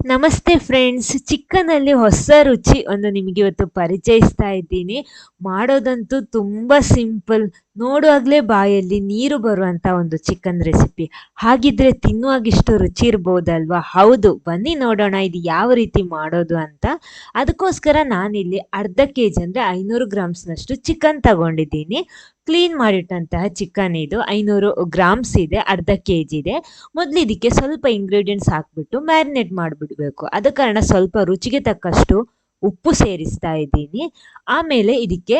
ನಮಸ್ತೆ ಫ್ರೆಂಡ್ಸ್ ಚಿಕ್ಕನಲ್ಲಿ ಹೊಸ ರುಚಿ ಒಂದು ನಿಮಗೆ ಇವತ್ತು ಪರಿಚಯಿಸ್ತಾ ಇದ್ದೀನಿ. ಮಾಡೋದಂತೂ ತುಂಬ ಸಿಂಪಲ್ ನೋಡುವಾಗಲೇ ಬಾಯಲ್ಲಿ ನೀರು ಬರುವಂಥ ಒಂದು ಚಿಕನ್ ರೆಸಿಪಿ ಹಾಗಿದ್ರೆ ತಿನ್ನುವಾಗಿಷ್ಟು ರುಚಿ ಇರ್ಬೋದಲ್ವಾ? ಹೌದು, ಬನ್ನಿ ನೋಡೋಣ ಇದು ಯಾವ ರೀತಿ ಮಾಡೋದು ಅಂತ. ಅದಕ್ಕೋಸ್ಕರ ನಾನಿಲ್ಲಿ ಅರ್ಧ ಕೆ ಜಿ ಅಂದರೆ ಐನೂರು ಗ್ರಾಮ್ಸ್ನಷ್ಟು ಚಿಕನ್ ತಗೊಂಡಿದ್ದೀನಿ. ಕ್ಲೀನ್ ಮಾಡಿಟ್ಟಂತಹ ಚಿಕನ್ ಇದು. ಐನೂರು ಗ್ರಾಮ್ಸ್ ಇದೆ, ಅರ್ಧ ಕೆ ಜಿ ಇದೆ. ಮೊದಲು ಇದಕ್ಕೆ ಸ್ವಲ್ಪ ಇಂಗ್ರೀಡಿಯೆಂಟ್ಸ್ ಹಾಕ್ಬಿಟ್ಟು ಮ್ಯಾರಿನೇಟ್ ಮಾಡಿಬಿಡ್ಬೇಕು. ಆದ ಕಾರಣ ಸ್ವಲ್ಪ ರುಚಿಗೆ ತಕ್ಕಷ್ಟು ಉಪ್ಪು ಸೇರಿಸ್ತಾ ಇದ್ದೀನಿ. ಆಮೇಲೆ ಇದಕ್ಕೆ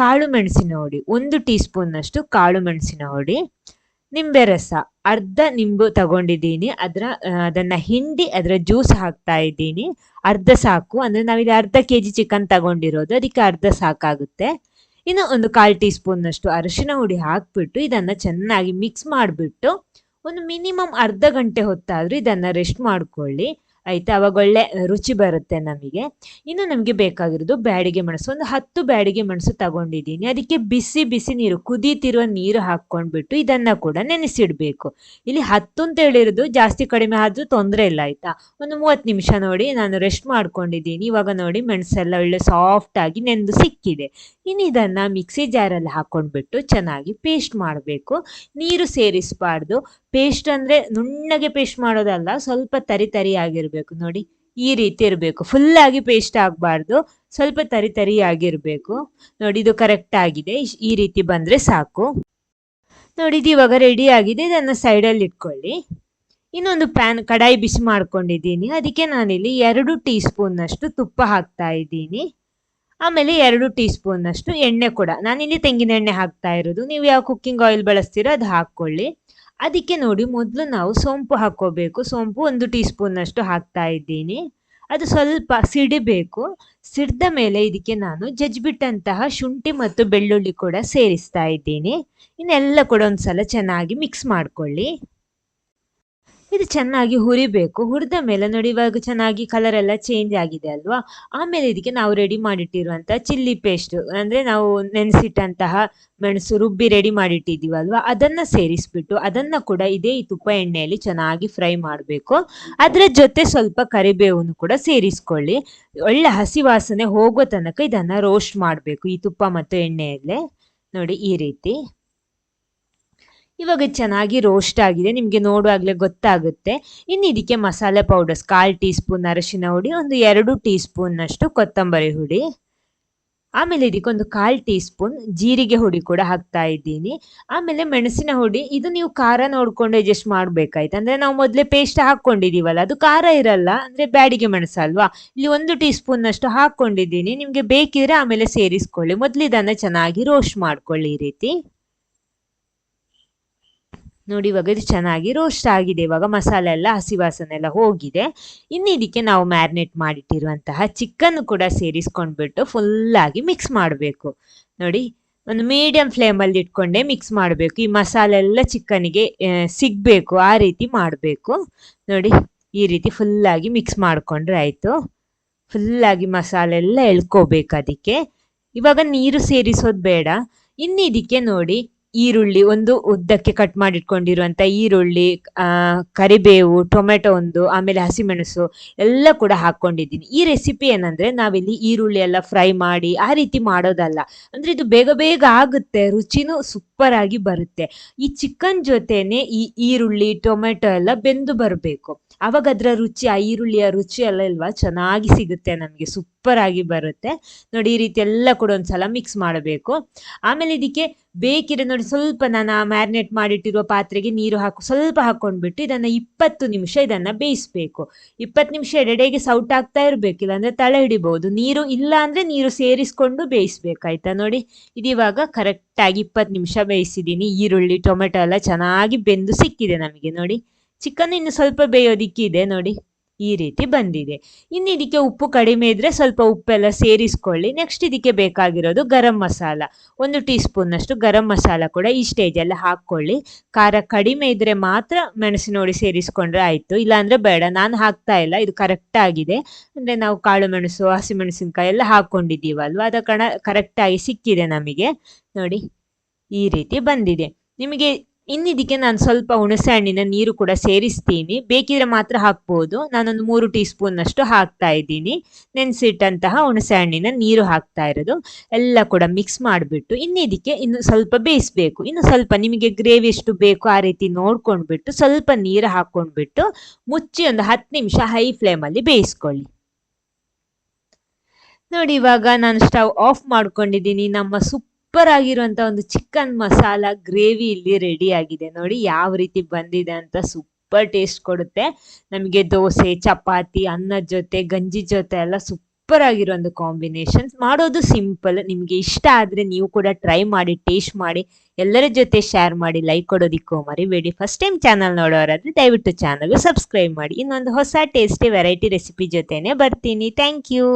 ಕಾಳು ಮೆಣಸಿನ ಹುಡಿ, ಒಂದು ಟೀ ಸ್ಪೂನ್ನಷ್ಟು ಕಾಳು ಮೆಣಸಿನ ಹುಡಿ, ನಿಂಬೆ ರಸ, ಅರ್ಧ ನಿಂಬು ತಗೊಂಡಿದ್ದೀನಿ, ಅದರ ಅದನ್ನು ಹಿಂಡಿ, ಅದರ ಜ್ಯೂಸ್ ಹಾಕ್ತಾ ಇದ್ದೀನಿ, ಅರ್ಧ ಸಾಕು, ಅಂದರೆ ನಾವಿಲ್ಲಿ ಅರ್ಧ ಕೆ ಜಿ ಚಿಕನ್ ತಗೊಂಡಿರೋದು, ಅದಕ್ಕೆ ಅರ್ಧ ಸಾಕಾಗುತ್ತೆ. ಇನ್ನು ಒಂದು ಕಾಲು ಟೀ ಸ್ಪೂನ್ನಷ್ಟು ಅರಿಶಿನ ಹುಡಿ ಹಾಕ್ಬಿಟ್ಟು ಇದನ್ನು ಚೆನ್ನಾಗಿ ಮಿಕ್ಸ್ ಮಾಡಿಬಿಟ್ಟು, ಒಂದು ಮಿನಿಮಮ್ ಅರ್ಧ ಗಂಟೆ ಹೊತ್ತಾದರೂ ಇದನ್ನು ರೆಸ್ಟ್ ಮಾಡ್ಕೊಳ್ಳಿ. ಆಯ್ತಾ? ಅವಾಗ ಒಳ್ಳೆ ರುಚಿ ಬರುತ್ತೆ ನಮಗೆ. ಇನ್ನು ನಮಗೆ ಬೇಕಾಗಿರೋದು ಬ್ಯಾಡಿಗೆ ಮೆಣಸು. ಒಂದು ಹತ್ತು ಬ್ಯಾಡಿಗೆ ಮೆಣಸು ತಗೊಂಡಿದ್ದೀನಿ. ಅದಕ್ಕೆ ಬಿಸಿ ಬಿಸಿ ನೀರು ಕುದೀತಿರುವ ನೀರು ಹಾಕ್ಕೊಂಡ್ಬಿಟ್ಟು ಇದನ್ನ ಕೂಡ ನೆನೆಸಿಡ್ಬೇಕು. ಇಲ್ಲಿ ಹತ್ತು ಅಂತ ಹೇಳಿರೋದು ಜಾಸ್ತಿ ಕಡಿಮೆ ಆದ್ರೂ ತೊಂದರೆ ಇಲ್ಲ, ಆಯ್ತಾ? ಒಂದು ಮೂವತ್ತು ನಿಮಿಷ ನೋಡಿ, ನಾನು ರೆಸ್ಟ್ ಮಾಡ್ಕೊಂಡಿದ್ದೀನಿ. ಇವಾಗ ನೋಡಿ, ಮೆಣಸೆಲ್ಲ ಒಳ್ಳೆ ಸಾಫ್ಟ್ ಆಗಿ ನೆಂದು ಸಿಕ್ಕಿದೆ. ಇನ್ನು ಇದನ್ನ ಮಿಕ್ಸಿ ಜಾರಲ್ಲಿ ಹಾಕೊಂಡ್ಬಿಟ್ಟು ಚೆನ್ನಾಗಿ ಪೇಸ್ಟ್ ಮಾಡಬೇಕು. ನೀರು ಸೇರಿಸಬಾರ್ದು. ಪೇಸ್ಟ್ ಅಂದ್ರೆ ನುಣ್ಣಗೆ ಪೇಸ್ಟ್ ಮಾಡೋದಲ್ಲ, ಸ್ವಲ್ಪ ತರಿ ತರಿ ಆಗಿರ್ಬೇಕು. ನೋಡಿ. ಈ ರೀತಿ ಇರಬೇಕು. ಫುಲ್ ಆಗಿ ಪೇಸ್ಟ್ ಆಗಬಾರ್ದು. ಸ್ವಲ್ಪ ತರಿ ತರಿ ಆಗಿರಬೇಕು ನೋಡಿ, ಇದು ಕರೆಕ್ಟ್ ಆಗಿದೆ. ಈ ರೀತಿ ಬಂದ್ರೆ ಸಾಕು. ನೋಡಿ, ಇದು ಇವಾಗ ರೆಡಿ ಆಗಿದೆ. ಇದನ್ನ ಸೈಡಲ್ಲಿ ಇಟ್ಕೊಳ್ಳಿ. ಇನ್ನೊಂದು ಪ್ಯಾನ್ ಕಡಾಯಿ ಬಿಸಿ ಮಾಡ್ಕೊಂಡಿದ್ದೀನಿ. ಅದಕ್ಕೆ ನಾನಿಲ್ಲಿ ಎರಡು ಟೀ ಸ್ಪೂನ್ನಷ್ಟು ತುಪ್ಪ ಹಾಕ್ತಾ ಇದ್ದೀನಿ. ಆಮೇಲೆ ಎರಡು ಟೀ ಸ್ಪೂನ್ನಷ್ಟು ಎಣ್ಣೆ ಕೂಡ. ನಾನಿಲ್ಲಿ ತೆಂಗಿನ ಎಣ್ಣೆ ಹಾಕ್ತಾ ಇರೋದು. ನೀವು ಯಾವ ಕುಕ್ಕಿಂಗ್ ಆಯಿಲ್ ಬಳಸ್ತೀರೋ ಅದು ಹಾಕ್ಕೊಳ್ಳಿ. ಅದಕ್ಕೆ ನೋಡಿ ಮೊದಲು ನಾವು ಸೋಂಪು ಹಾಕ್ಕೋಬೇಕು. ಸೋಂಪು ಒಂದು ಟೀ ಸ್ಪೂನಷ್ಟು ಹಾಕ್ತಾ ಇದ್ದೀನಿ. ಅದು ಸ್ವಲ್ಪ ಸಿಡಿಬೇಕು ಸಿಡ್ದ ಮೇಲೆ ಇದಕ್ಕೆ ನಾನು ಜಜ್ಬಿಟ್ಟಂತಹ ಶುಂಠಿ ಮತ್ತು ಬೆಳ್ಳುಳ್ಳಿ ಕೂಡ ಸೇರಿಸ್ತಾ ಇದ್ದೀನಿ. ಇನ್ನೆಲ್ಲ ಕೂಡ ಒಂದ್ಸಲ ಚೆನ್ನಾಗಿ ಮಿಕ್ಸ್ ಮಾಡ್ಕೊಳ್ಳಿ. ಇದು ಚೆನ್ನಾಗಿ ಹುರಿಬೇಕು. ಹುರಿದ ಮೇಲೆ ನೋಡಿ ಇವಾಗ ಚೆನ್ನಾಗಿ ಕಲರ್ ಎಲ್ಲ ಚೇಂಜ್ ಆಗಿದೆ ಅಲ್ವಾ? ಆಮೇಲೆ ಇದಕ್ಕೆ ನಾವು ರೆಡಿ ಮಾಡಿಟ್ಟಿರುವಂತಹ ಚಿಲ್ಲಿ ಪೇಸ್ಟ್ ಅಂದ್ರೆ ನಾವು ನೆನೆಸಿಟ್ಟಂತಹ ಮೆಣಸು ರುಬ್ಬಿ ರೆಡಿ ಮಾಡಿಟ್ಟಿದ್ದೀವಲ್ವಾ ಅದನ್ನ ಸೇರಿಸ್ಬಿಟ್ಟು ಅದನ್ನ ಕೂಡ ಇದೇ ಈ ತುಪ್ಪ ಎಣ್ಣೆಯಲ್ಲಿ ಚೆನ್ನಾಗಿ ಫ್ರೈ ಮಾಡಬೇಕು. ಅದರ ಜೊತೆ ಸ್ವಲ್ಪ ಕರಿಬೇವನ್ನು ಕೂಡ ಸೇರಿಸ್ಕೊಳ್ಳಿ. ಒಳ್ಳೆ ಹಸಿ ವಾಸನೆ ಹೋಗೋ ತನಕ ಇದನ್ನ ರೋಸ್ಟ್ ಮಾಡಬೇಕು ಈ ತುಪ್ಪ ಮತ್ತು ಎಣ್ಣೆಯಲ್ಲೇ. ನೋಡಿ ಈ ರೀತಿ. ಇವಾಗ ಚೆನ್ನಾಗಿ ರೋಸ್ಟ್ ಆಗಿದೆ, ನಿಮಗೆ ನೋಡುವಾಗಲೇ ಗೊತ್ತಾಗುತ್ತೆ. ಇನ್ನು ಇದಕ್ಕೆ ಮಸಾಲೆ ಪೌಡರ್ಸ್ ಕಾಲು ಟೀ ಸ್ಪೂನ್ ಅರಶಿನ ಹುಡಿ, ಒಂದು ಎರಡು ಟೀ ಸ್ಪೂನ್ನಷ್ಟು ಕೊತ್ತಂಬರಿ ಹುಡಿ. ಆಮೇಲೆ ಇದಕ್ಕೆ ಒಂದು ಕಾಲು ಟೀ ಸ್ಪೂನ್ ಜೀರಿಗೆ ಹುಡಿ ಕೂಡ ಹಾಕ್ತಾ ಇದ್ದೀನಿ. ಆಮೇಲೆ ಮೆಣಸಿನ ಹುಡಿ, ಇದು ನೀವು ಖಾರ ನೋಡ್ಕೊಂಡು ಅಡ್ಜಸ್ಟ್ ಮಾಡಬೇಕಾಯ್ತು. ಅಂದರೆ ನಾವು ಮೊದಲೇ ಪೇಸ್ಟ್ ಹಾಕ್ಕೊಂಡಿದ್ದೀವಲ್ಲ ಅದು ಖಾರ ಇರಲ್ಲ, ಅಂದರೆ ಬ್ಯಾಡಿಗೆ ಮೆಣಸು ಅಲ್ವಾ? ಇಲ್ಲಿ ಒಂದು ಟೀ ಸ್ಪೂನ್ನಷ್ಟು ಹಾಕ್ಕೊಂಡಿದ್ದೀನಿ. ನಿಮಗೆ ಬೇಕಿದ್ರೆ ಆಮೇಲೆ ಸೇರಿಸ್ಕೊಳ್ಳಿ. ಮೊದಲು ಇದನ್ನು ಚೆನ್ನಾಗಿ ರೋಸ್ಟ್ ಮಾಡ್ಕೊಳ್ಳಿ ಈ ರೀತಿ. ನೋಡಿ, ಇವಾಗ ಇದು ಚೆನ್ನಾಗಿ ರೋಸ್ಟ್ ಆಗಿದೆ. ಇವಾಗ ಮಸಾಲೆ ಎಲ್ಲ, ಹಸಿ ವಾಸನೆ ಎಲ್ಲ ಹೋಗಿದೆ. ಇನ್ನು ಇದಕ್ಕೆ ನಾವು ಮ್ಯಾರಿನೇಟ್ ಮಾಡಿಟ್ಟಿರುವಂತಹ ಚಿಕನ್ ಕೂಡ ಸೇರಿಸ್ಕೊಂಡ್ಬಿಟ್ಟು ಫುಲ್ಲಾಗಿ ಮಿಕ್ಸ್ ಮಾಡಬೇಕು. ನೋಡಿ, ಒಂದು ಮೀಡಿಯಂ ಫ್ಲೇಮಲ್ಲಿ ಇಟ್ಕೊಂಡೇ ಮಿಕ್ಸ್ ಮಾಡಬೇಕು. ಈ ಮಸಾಲೆ ಎಲ್ಲ ಚಿಕನ್ಗೆ ಸಿಗಬೇಕು, ಆ ರೀತಿ ಮಾಡಬೇಕು. ನೋಡಿ, ಈ ರೀತಿ ಫುಲ್ಲಾಗಿ ಮಿಕ್ಸ್ ಮಾಡಿಕೊಂಡ್ರೆ ಆಯಿತು. ಫುಲ್ಲಾಗಿ ಮಸಾಲೆ ಎಲ್ಲ ಎಳ್ಕೋಬೇಕು ಅದಕ್ಕೆ. ಇವಾಗ ನೀರು ಸೇರಿಸೋದು ಬೇಡ. ಇನ್ನು ಇದಕ್ಕೆ ನೋಡಿ ಈರುಳ್ಳಿ ಒಂದು ಉದ್ದಕ್ಕೆ ಕಟ್ ಮಾಡಿಟ್ಕೊಂಡಿರುವಂತ ಈರುಳ್ಳಿ, ಆ, ಕರಿಬೇವು, ಟೊಮೆಟೊ ಒಂದು, ಆಮೇಲೆ ಹಸಿಮೆಣಸು ಎಲ್ಲ ಕೂಡ ಹಾಕೊಂಡಿದ್ದೀನಿ ಈ ರೆಸಿಪಿ ಏನಂದ್ರೆ ನಾವಿಲ್ಲಿ ಈರುಳ್ಳಿ ಎಲ್ಲ ಫ್ರೈ ಮಾಡಿ ಆ ರೀತಿ ಮಾಡೋದಲ್ಲ. ಅಂದ್ರೆ ಇದು ಬೇಗ ಬೇಗ ಆಗುತ್ತೆ, ರುಚಿನೂ ಸೂಪರ್ ಆಗಿ ಬರುತ್ತೆ. ಈ ಚಿಕನ್ ಜೊತೆನೆ ಈ ಈರುಳ್ಳಿ, ಟೊಮೆಟೊ ಎಲ್ಲ ಬೆಂದು ಬರಬೇಕು. ಅವಾಗ ಅದರ ರುಚಿ, ಆ ಈರುಳ್ಳಿಯ ರುಚಿ ಎಲ್ಲ ಇಲ್ವಾ? ಚೆನ್ನಾಗಿ ಸಿಗುತ್ತೆ, ನಮಗೆ ಸೂಪರ್ ಆಗಿ ಬರುತ್ತೆ. ನೋಡಿ, ಈ ರೀತಿ ಎಲ್ಲ ಕೂಡ ಒಂದ್ಸಲ ಮಿಕ್ಸ್ ಮಾಡಬೇಕು. ಆಮೇಲೆ ಇದಕ್ಕೆ ಬೇಕಿದ್ರೆ ನೋಡಿ, ಸ್ವಲ್ಪ ನಾನು ಮ್ಯಾರಿನೇಟ್ ಮಾಡಿಟ್ಟಿರುವ ಪಾತ್ರೆಗೆ ನೀರು ಹಾಕು, ಸ್ವಲ್ಪ ಹಾಕೊಂಡ್ಬಿಟ್ಟು ಇದನ್ನ ಇಪ್ಪತ್ತು ನಿಮಿಷ ಇದನ್ನ ಬೇಯಿಸ್ಬೇಕು. ಇಪ್ಪತ್ತು ನಿಮಿಷ ಎಡೆಡೆಗೆ ಸೌಟ್ ಆಗ್ತಾ ಇರಬೇಕು ಅಂದ್ರೆ ತಳೆ ಹಿಡಿಬಹುದು ನೀರು ಇಲ್ಲ ಅಂದ್ರೆ ನೀರು ಸೇರಿಸ್ಕೊಂಡು ಬೇಯಿಸ್ಬೇಕಾಯ್ತಾ ನೋಡಿ ಇದಿವಾಗ ಕರೆಕ್ಟಾಗಿ ಇಪ್ಪತ್ತು ನಿಮಿಷ ಬೇಯಿಸಿದ್ದೀನಿ. ಈರುಳ್ಳಿ, ಟೊಮೆಟೊ ಎಲ್ಲ ಚೆನ್ನಾಗಿ ಬೆಂದು ಸಿಕ್ಕಿದೆ ನಮಗೆ, ನೋಡಿ. ಚಿಕನ್ ಇನ್ನು ಸ್ವಲ್ಪ ಬೇಯೋದಿಕ್ಕಿದೆ ನೋಡಿ, ಈ ರೀತಿ ಬಂದಿದೆ. ಇನ್ನು ಇದಕ್ಕೆ ಉಪ್ಪು ಕಡಿಮೆ ಇದ್ರೆ ಸ್ವಲ್ಪ ಉಪ್ಪೆಲ್ಲ ಸೇರಿಸ್ಕೊಳ್ಳಿ. ನೆಕ್ಸ್ಟ್ ಇದಕ್ಕೆ ಬೇಕಾಗಿರೋದು ಗರಂ ಮಸಾಲ. ಒಂದು ಟೀ ಸ್ಪೂನ್ನಷ್ಟು ಗರಂ ಮಸಾಲ ಕೂಡ ಈ ಸ್ಟೇಜಲ್ಲಿ ಹಾಕ್ಕೊಳ್ಳಿ. ಖಾರ ಕಡಿಮೆ ಇದ್ರೆ ಮಾತ್ರ ಮೆಣಸಿನ ಹುಡಿ ಸೇರಿಸ್ಕೊಂಡ್ರೆ ಆಯ್ತು. ಇಲ್ಲಾಂದರೆ ಬೇಡ, ನಾನು ಹಾಕ್ತಾ ಇಲ್ಲ, ಇದು ಕರೆಕ್ಟ್ ಆಗಿದೆ. ಅಂದ್ರೆ ನಾವು ಕಾಳು ಮೆಣಸು ಹಸಿಮೆಣಸಿನ್ಕಾಯಿ ಎಲ್ಲ ಹಾಕ್ಕೊಂಡಿದ್ದೀವಲ್ವ? ಅದ ಕಣ ಕರೆಕ್ಟ್ ಆಗಿ ಸಿಕ್ಕಿದೆ ನಮಗೆ. ನೋಡಿ, ಈ ರೀತಿ ಬಂದಿದೆ. ನಿಮಗೆ ಇನ್ನಿದಕ್ಕೆ ನಾನು ಸ್ವಲ್ಪ ಹುಣಸೆ ಹಣ್ಣಿನ ನೀರು ಕೂಡ ಸೇರಿಸ್ತೀನಿ. ಬೇಕಿದ್ರೆ ಮಾತ್ರ ಹಾಕ್ಬೋದು. ನಾನೊಂದು ಮೂರು ಟೀ ಸ್ಪೂನ್ನಷ್ಟು ಹಾಕ್ತಾ ಇದ್ದೀನಿ. ನೆನೆಸಿಟ್ಟಂತಹ ಹುಣಸೆ ಹಣ್ಣಿನ ನೀರು ಹಾಕ್ತಾ ಇರೋದು. ಎಲ್ಲ ಕೂಡ ಮಿಕ್ಸ್ ಮಾಡಿಬಿಟ್ಟು ಇನ್ನಿದಕ್ಕೆ ಇನ್ನು ಸ್ವಲ್ಪ ಬೇಯಿಸ್ಬೇಕು. ಇನ್ನು ಸ್ವಲ್ಪ ನಿಮಗೆ ಗ್ರೇವಿ ಎಷ್ಟು ಬೇಕು ಆ ರೀತಿ ನೋಡ್ಕೊಂಡ್ಬಿಟ್ಟು ಸ್ವಲ್ಪ ನೀರು ಹಾಕ್ಕೊಂಡ್ಬಿಟ್ಟು ಮುಚ್ಚಿ ಒಂದು ಹತ್ತು ನಿಮಿಷ ಹೈ ಫ್ಲೇಮಲ್ಲಿ ಬೇಯಿಸ್ಕೊಳ್ಳಿ. ನೋಡಿ ಇವಾಗ ನಾನು ಸ್ಟವ್ ಆಫ್ ಮಾಡ್ಕೊಂಡಿದ್ದೀನಿ. ನಮ್ಮ ಸೂಪರ್ ಆಗಿರುವಂತ ಒಂದು ಚಿಕನ್ ಮಸಾಲ ಗ್ರೇವಿ ಇಲ್ಲಿ ರೆಡಿ ಆಗಿದೆ. ನೋಡಿ ಯಾವ ರೀತಿ ಬಂದಿದೆ ಅಂತ ಸೂಪರ್ ಟೇಸ್ಟ್ ಕೊಡುತ್ತೆ. ನಮಗೆ ದೋಸೆ, ಚಪಾತಿ ಅನ್ನದ ಜೊತೆ, ಗಂಜಿ ಜೊತೆ ಎಲ್ಲ ಸೂಪರ್ ಆಗಿರೋ ಒಂದು ಕಾಂಬಿನೇಷನ್ ಮಾಡೋದು ಸಿಂಪಲ್ ನಿಮಗೆ ಇಷ್ಟ ಆದ್ರೆ ನೀವು ಕೂಡ ಟ್ರೈ ಮಾಡಿ ಟೇಸ್ಟ್ ಮಾಡಿ, ಎಲ್ಲರ ಜೊತೆ ಶೇರ್ ಮಾಡಿ ಲೈಕ್ ಕೊಡೋದಿಕ್ಕೂ ಮರಿಬೇಡಿ. ಫಸ್ಟ್ ಟೈಮ್ ಚಾನಲ್ ನೋಡೋರಾದ್ರೆ ದಯವಿಟ್ಟು ಚಾನಲ್ ಸಬ್ಸ್ಕ್ರೈಬ್ ಮಾಡಿ. ಇನ್ನೊಂದು ಹೊಸ ಟೇಸ್ಟಿ ವೆರೈಟಿ ರೆಸಿಪಿ ಜೊತೆನೆ ಬರ್ತೀನಿ. Thank you